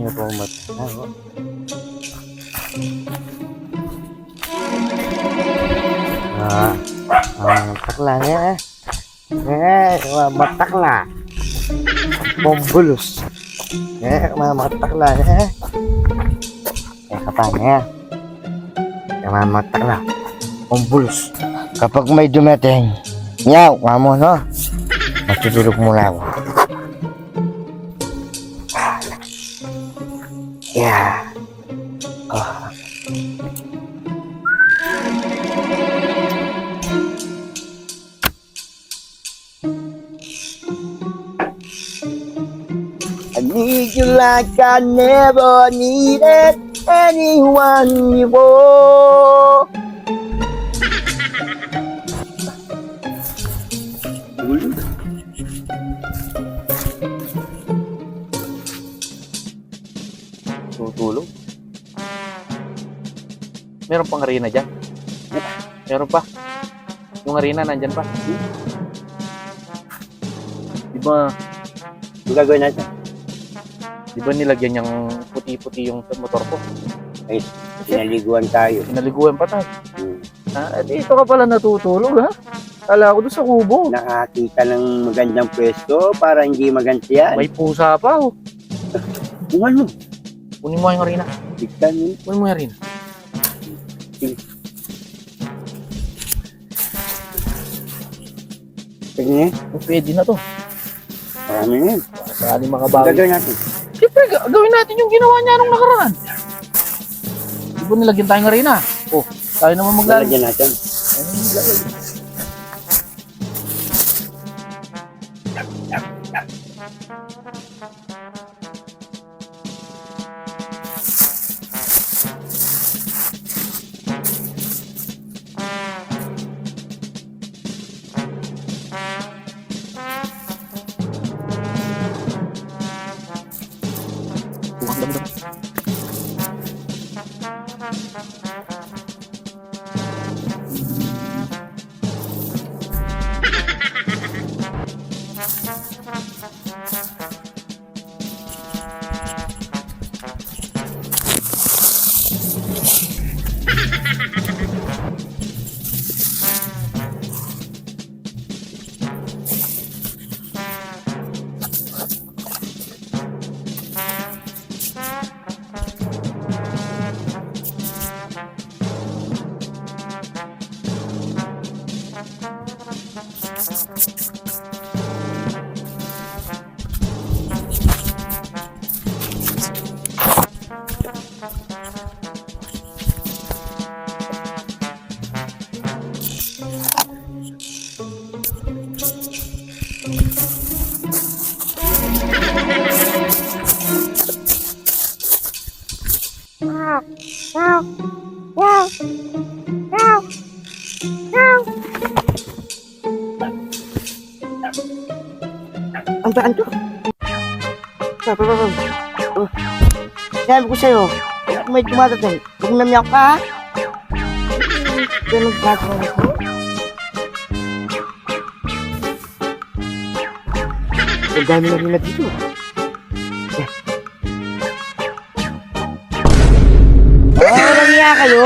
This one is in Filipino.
Hindi po mat. Ah, ang takla niya eh. Eh, mga matakla. Bombulus. Eh, mga matakla eh. Eh, kapag niya. Eh, mga matakla. Bombulus. Kapag may dumating, nyaw, kamo no? Matutulog muna ako. Yeah. I need you like I never needed anyone before. Tutulog. Meron pang arena dyan. Meron pa. Yung arena nandyan pa. Di ba, Ang gagawin natin? di ba nilagyan niyang puti-puti yung motor ko? Sinaliguan tayo. Pinaliguan pa tayo. Hmm. Ah, dito ka pala natutulog ha? Kala ko doon sa kubo. Nakakita ng magandang pwesto para hindi magantian. May pusa pa oh. Bungan mo. Kunin mo yung arena. Bigtan mo. Kunin mo yung arena. Tignan Oh, pwede na to. Marami na yun. Marami bagay. gagawin natin? Siyempre, ga- gawin natin yung ginawa niya nung nakaraan. Di ba nilagyan tayong arena? Oh, tayo naman maglalagay. Lalagyan natin. Ano yung maglalagay? Huwag Ang saan to? Pa, pa, pa, pa. Oh. Sabi ko sa'yo, may dumadating, huwag namiyak ka, ha? Ganun gagawin ko. Ang dami na na dito. Oh, 加个油